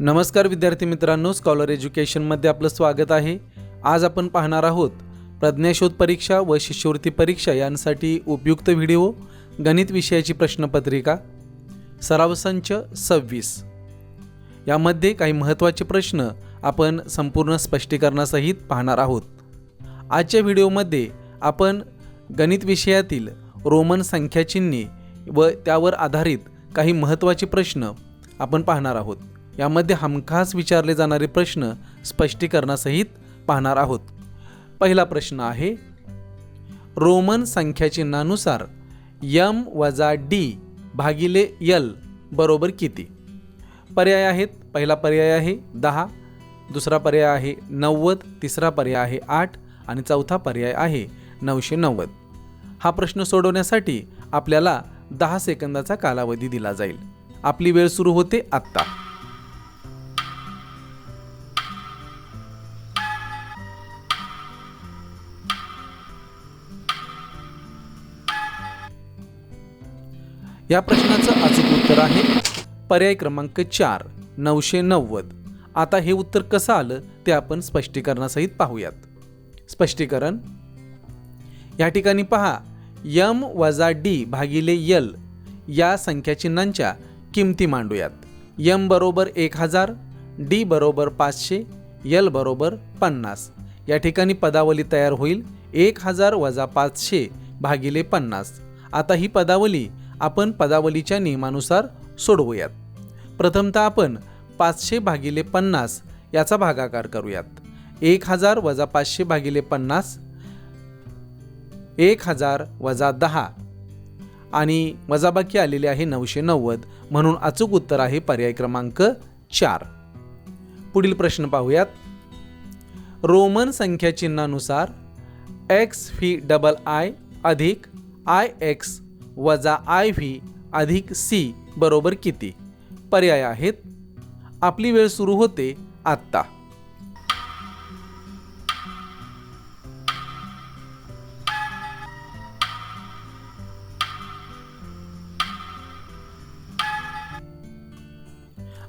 नमस्कार विद्यार्थी मित्रांनो स्कॉलर एज्युकेशनमध्ये आपलं स्वागत आहे. आज आपण पाहणार आहोत प्रज्ञाशोध परीक्षा व शिष्यवृत्ती परीक्षा यांसाठी उपयुक्त व्हिडिओ गणित विषयाची प्रश्नपत्रिका सराव संच सव्वीस. यामध्ये काही महत्त्वाचे प्रश्न आपण संपूर्ण स्पष्टीकरणासहित पाहणार आहोत. आजच्या व्हिडिओमध्ये आपण गणित विषयातील रोमन संख्याचिन्हे व त्यावर आधारित काही महत्त्वाचे प्रश्न आपण पाहणार आहोत. यामध्ये हमखास विचारले जाणारे प्रश्न स्पष्टीकरणासहित पाहणार आहोत. पहिला प्रश्न आहे रोमन संख्याचिन्हानुसार यम वजा डी भागिले यल बरोबर किती? पर्याय आहेत पहिला पर्याय आहे दहा दुसरा पर्याय आहे नव्वद तिसरा पर्याय आहे आठ आणि चौथा पर्याय आहे नऊशे नव्वद. हा प्रश्न सोडवण्यासाठी आपल्याला दहा सेकंदाचा कालावधी दिला जाईल. आपली वेळ सुरू होते आत्ता. या प्रश्नाचं अचूक उत्तर आहे. पर्याय क्रमांक चार नऊशे नव्वद. आता हे उत्तर कसं आलं ते आपण स्पष्टीकरणासहित पाहूयात. स्पष्टीकरण. या ठिकाणी पहा यम वजा डी भागिले यल या संख्याचिन्हांच्या किमती मांडूयात. यम बरोबर एक हजार डी बरोबर पाचशे यल बरोबर पन्नास. या ठिकाणी पदावली तयार होईल एक हजार वजा पाचशे भागिले पन्नास. आता ही पदावली आपण पदावलीच्या नियमानुसार सोडवूयात. प्रथमतः आपण पाचशे भागिले पन्नास याचा भागाकार करूयात. एक हजार वजा पाचशे भागिले पन्नास एक हजार वजा दहा. आणि वजाबाकी आलेले आहे नऊशे नव्वद म्हणून अचूक उत्तर आहे पर्याय क्रमांक चार. पुढील प्रश्न पाहूयात. रोमन संख्या चिन्हानुसार एक्स व्ही डबल आय अधिक आय एक्स वजा आय व्ही अधिक सी बरोबर किती? पर्याय आहेत. आपली वेळ सुरू होते आत्ता.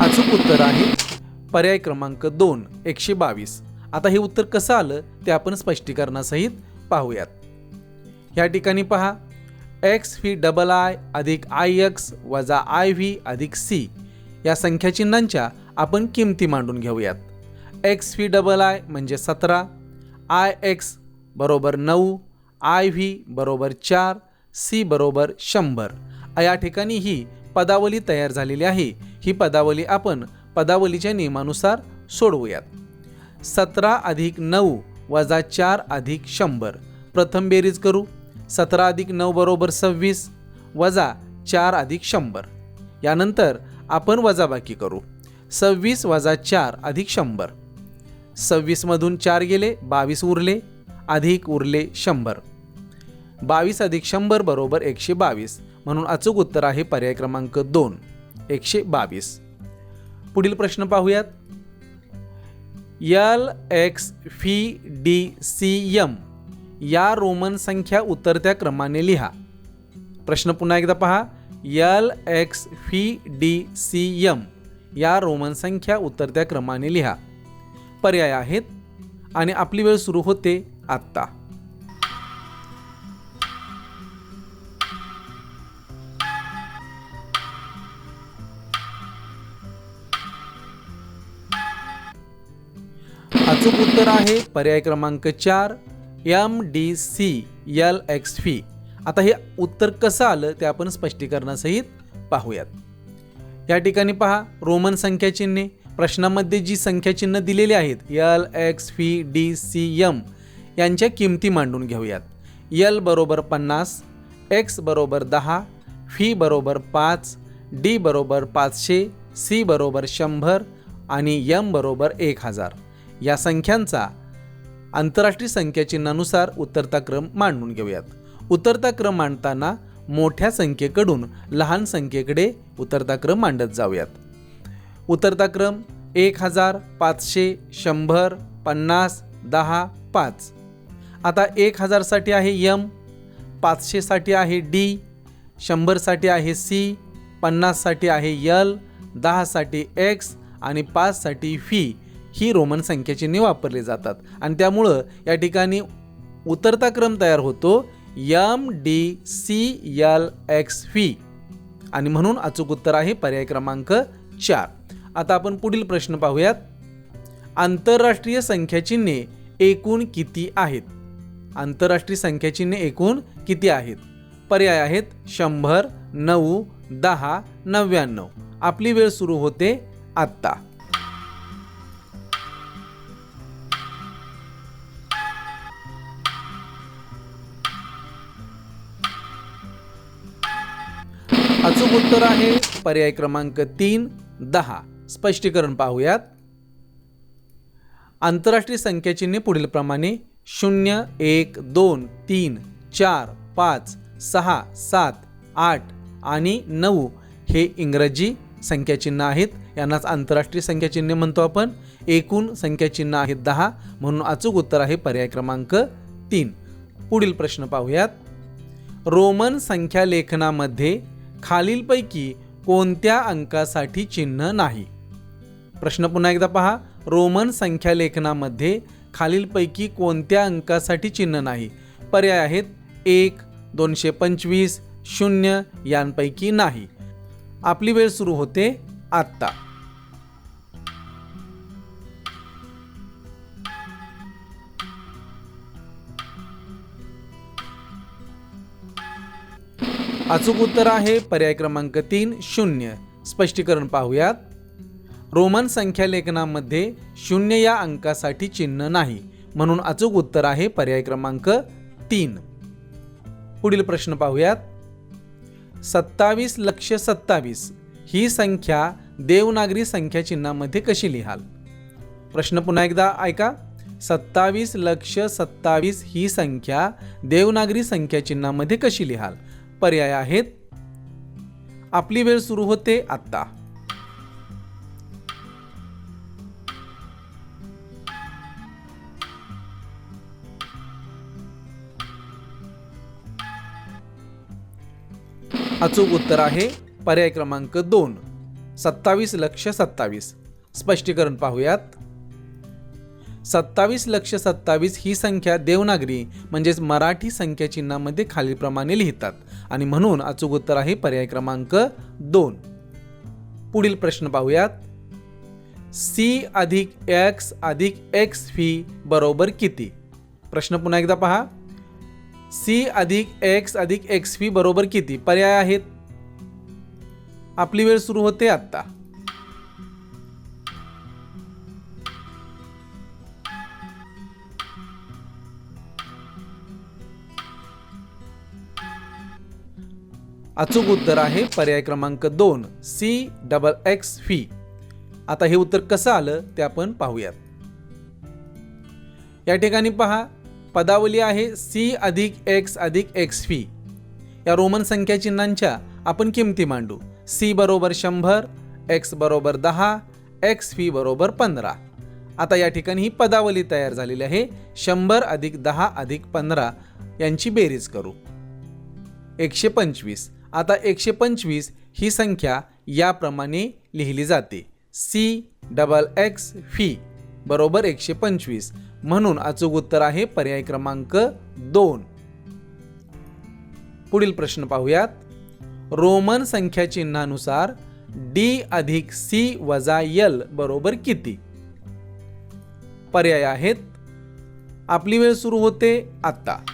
अचूक उत्तर आहे. पर्याय क्रमांक दोन एकशे बावीस. आता हे उत्तर कसं आलं ते आपण स्पष्टीकरणासहित पाहूयात. या ठिकाणी पहा. एक्स व्ही डबल आय अधिक आय एक्स वजा आय व्ही अधिक सी या संख्याचिन्हांच्या आपण किमती मांडून घेऊयात. एक्स व्ही डबल आय म्हणजे सतरा. आय एक्स बरोबर नऊ. आय व्ही बरोबर चार. सी बरोबर शंभर. या ठिकाणी ही पदावली तयार झालेली आहे. ही पदावली आपण पदावलीच्या नियमानुसार सोडवूयात. सतरा अधिक नऊ वजा चार अधिक शंभर. प्रथम बेरीज करू. सतरा अधिक नऊ बरोबर सव्वीस वजा चार अधिक शंभर. यानंतर आपण वजाबाकी करू. सव्वीस वजा चार अधिक शंभर. सव्वीसमधून चार गेले बावीस उरले अधिक उरले शंभर. बावीस अधिक शंभर बरोबर एकशे बावीस म्हणून अचूक उत्तर आहे पर्याय क्रमांक दोन एकशे बावीस. पुढील प्रश्न पाहूयात. L X V D C M या रोमन संख्या उतरत्या क्रमाने लिहा. प्रश्न पुन्हा एकदा पहा. L X V D C M या रोमन संख्या उतरत्या क्रमाने लिहा. पर्याय आहेत आणि आपली वेळ सुरू होते आत्ता. अचूक उत्तर आहे. पर्याय क्रमांक चार. M D C L X V आता हे उत्तर कसं आलं ते आपण स्पष्टीकरणासहित पाहूयात. या ठिकाणी पहा रोमन संख्याचिन्हे. प्रश्नामध्ये जी संख्याचिन्ह दिलेली आहेत L X V D C M यांच्या किमती मांडून घेऊयात. यल बरोबर पन्नास एक्स बरोबर दहा फी बरोबर पाच डी बरोबर पाचशे सी बरोबर शंभर आणि यम बरोबर एक हजार. या संख्यांचा आंतरराष्ट्रीय संख्याचिन्हानुसार उतरता क्रम मांडून घेऊयात. उतरता क्रम मांडताना मोठ्या संख्येकडून लहान संख्येकडे उतरता क्रम मांडत जाऊयात. उतरता क्रम एक हजार पाचशे शंभर पन्नास दहा पाच. आता एक हजारसाठी आहे यम पाचशेसाठी आहे डी शंभरसाठी आहे सी पन्नाससाठी आहे यल दहासाठी एक्स आणि पाचसाठी फी ही रोमन संख्याचिन्हे वापरली जातात. आणि त्यामुळं या ठिकाणी उतरता क्रम तयार होतो M D C L X V. आणि म्हणून अचूक उत्तर आहे पर्याय क्रमांक चार. आता आपण पुढील प्रश्न पाहूयात. आंतरराष्ट्रीय संख्याचिन्हे एकूण किती आहेत? आंतरराष्ट्रीय संख्याचिन्हे एकूण किती आहेत? पर्याय आहेत शंभर नऊ दहा नव्याण्णव. आपली वेळ सुरू होते आत्ता. चूक उत्तर आहे पर्याय क्रमांक तीन दहा. स्पष्टीकरण पाहूयात. आंतरराष्ट्रीय संख्याचिन्हे पुढील प्रमाणे शून्य एक दोन तीन चार पाच सहा सात आठ आणि नऊ हे इंग्रजी संख्याचिन्ह आहेत. यांनाच आंतरराष्ट्रीय संख्याचिन्ह म्हणतो आपण. एकूण संख्याचिन्ह आहेत दहा म्हणून अचूक उत्तर आहे पर्याय क्रमांक तीन. पुढील प्रश्न पाहूयात. रोमन संख्यालेखनामध्ये खालीलपैकी कोणत्या अंकासाठी चिन्ह नाही? प्रश्न पुन्हा एकदा पहा. रोमन संख्या लेखनामध्ये खालीलपैकी कोणत्या अंकासाठी चिन्ह नाही? पर्याय आहेत एक दोनशे पंचवीस शून्य यांपैकी नाही. आपली वेळ सुरू होते आत्ता. अचूक उत्तर आहे. पर्याय क्रमांक तीन शून्य. स्पष्टीकरण पाहूयात. रोमन संख्यालेखनामध्ये शून्य या अंकासाठी चिन्ह नाही. म्हणून अचूक उत्तर आहे. पर्याय क्रमांक तीन. पुढील प्रश्न पाहूयात. सत्तावीस लक्ष सत्तावीस. ही संख्या देवनागरी संख्या चिन्हामध्ये कशी लिहाल? प्रश्न पुन्हा एकदा ऐका. सत्तावीस लक्ष सत्तावीस ही संख्या देवनागरी संख्या चिन्हामध्ये कशी लिहाल? पर्याय आहेत. आपली वेळ सुरू होते आत्ता. अचूक उत्तर आहे पर्याय क्रमांक दोन. सत्तावीस लक्ष सत्तावीस. स्पष्टीकरण पाहूयात. सत्तावीस लक्ष सत्तावीस ही संख्या देवनागरी म्हणजेच मराठी संख्या चिन्हामध्ये खालीलप्रमाणे लिहितात. आणि म्हणून अचूक उत्तर आहे पर्याय क्रमांक दोन. पुढील प्रश्न पाहूयात. सी अधिक एक्स अधिक एक्स फी बरोबर किती? प्रश्न पुन्हा एकदा पहा. सी अधिक एक्स अधिक एक्स फी बरोबर किती? पर्याय आहेत. आपली वेळ सुरू होते आत्ता. अचूक उत्तर आहे पर्याय क्रमांक दोन सी डबल एक्स फी आता हे उत्तर कसं आलं ते आपण पाहूयात. या ठिकाणी पहा पदावली आहे सी अधिक एक्स अधिक एक्स फी या रोमन संख्या चिन्हांच्या आपण किमती मांडू. सी बरोबर शंभर एक्स बरोबर दहा एक्स फी बरोबर पंधरा. आता या ठिकाणी ही पदावली तयार झालेली आहे. शंभर अधिक दहा अधिक पंधरा यांची बेरीज करू. एकशे पंचवीस. आता एकशे पंचवीस ही संख्या याप्रमाणे लिहिली जाते. सी डबल एक्स फी बरोबर एकशे पंचवीस. म्हणून अचूक उत्तर आहे पर्याय क्रमांक दोन. पुढील प्रश्न पाहूयात. रोमन संख्या चिन्हानुसार डी अधिक सी वजा यल बरोबर किती? पर्याय आहेत. आपली वेळ सुरू होते आत्ता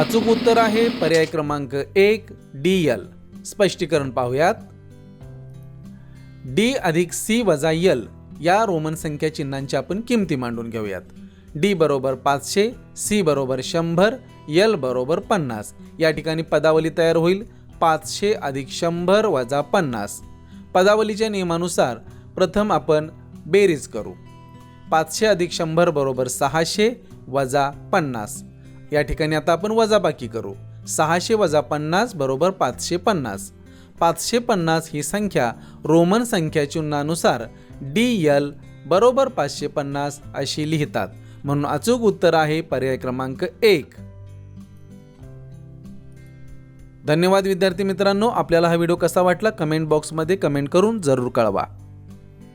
अचूक उत्तर आहे. पर्याय क्रमांक एक डी एल स्पष्टीकरण पाहूयात. डी अधिक सी वजा यल या रोमन संख्या चिन्हांची आपण किमती मांडून घेऊयात. डी बरोबर पाचशे सी बरोबर शंभर यल बरोबर पन्नास. या ठिकाणी पदावली तयार होईल. पाचशे अधिक शंभर वजा पन्नास. पदावलीच्या नियमानुसार प्रथम आपण बेरीज करू. पाचशे अधिक शंभर बरोबर सहाशे वजा पन्नास. या ठिकाणी आता आपण वजाबाकी करू. सहाशे वजा पन्नास बरोबर पाचशे पन्नास. पाचशे पन्नास ही संख्या रोमन संख्या चिन्हानुसार डी यल बरोबर पाचशे पन्नास अशी लिहितात. म्हणून अचूक उत्तर आहे पर्याय क्रमांक एक. धन्यवाद विद्यार्थी मित्रांनो. आपल्याला हा व्हिडिओ कसा वाटला? कमेंट बॉक्समध्ये कमेंट करून जरूर कळवा.